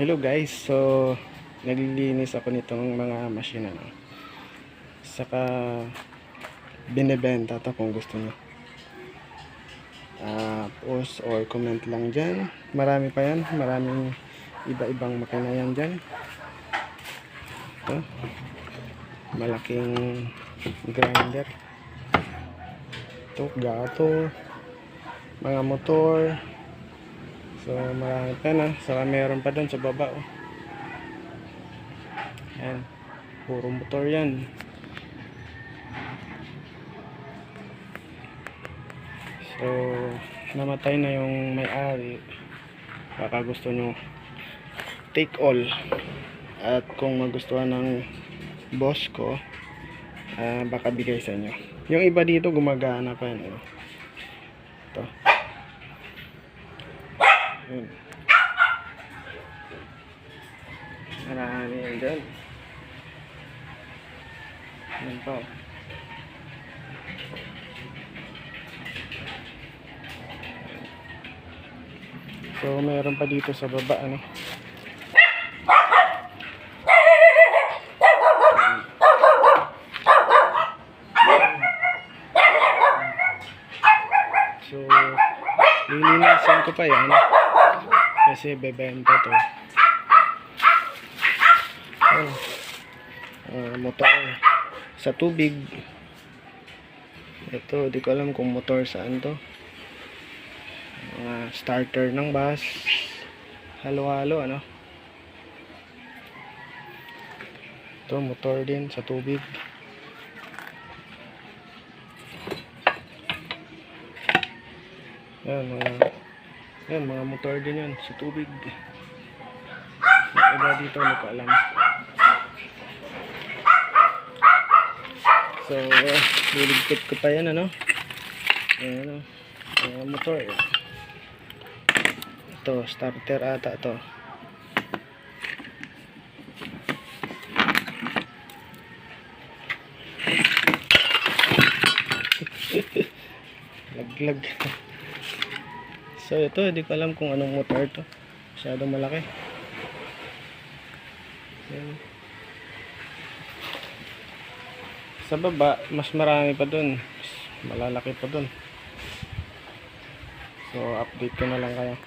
Hello guys, so naglilinis ako nitong mga machine ano. Saka binebenta to kung gusto niyo. Ah, post or comment lang dyan. Marami pa yan, maraming iba-ibang makina yan dyan. Ito. Malaking grinder. Ito, gato. Mga motor. So, marami pa na. Saka meron pa doon sa baba. Oh. Yan. Puro motor yan. So, namatay na yung may-ari. Baka gusto nyo take all. At kung magustuhan ng boss ko, ah, baka bigay sa inyo. Yung iba dito gumagana pa yan. Oh. Ito. Yun. Marami yan dyan. Yan pa. So, meron pa dito sa baba, ano. So, lilinisan ko pa yan. Kasi bebenta to. Ano, ah, motor sa tubig. Ito, di ko alam kung motor saan to. Mga starter ng bus. Halo-halo, ano. Ito, motor din sa tubig. Yan, mga, yan, mga motor din yan sa tubig. Yung iba dito, hindi ko alam. So, uh, ko pa yan, ano? Yan, ano? Mga motor. Ito, starter ata to. Laglag. So ito, hindi ko alam kung anong motor to. Masyadong malaki. Yan. Sa baba, mas marami pa dun. Mas malalaki pa dun. So, update ko na lang kayo.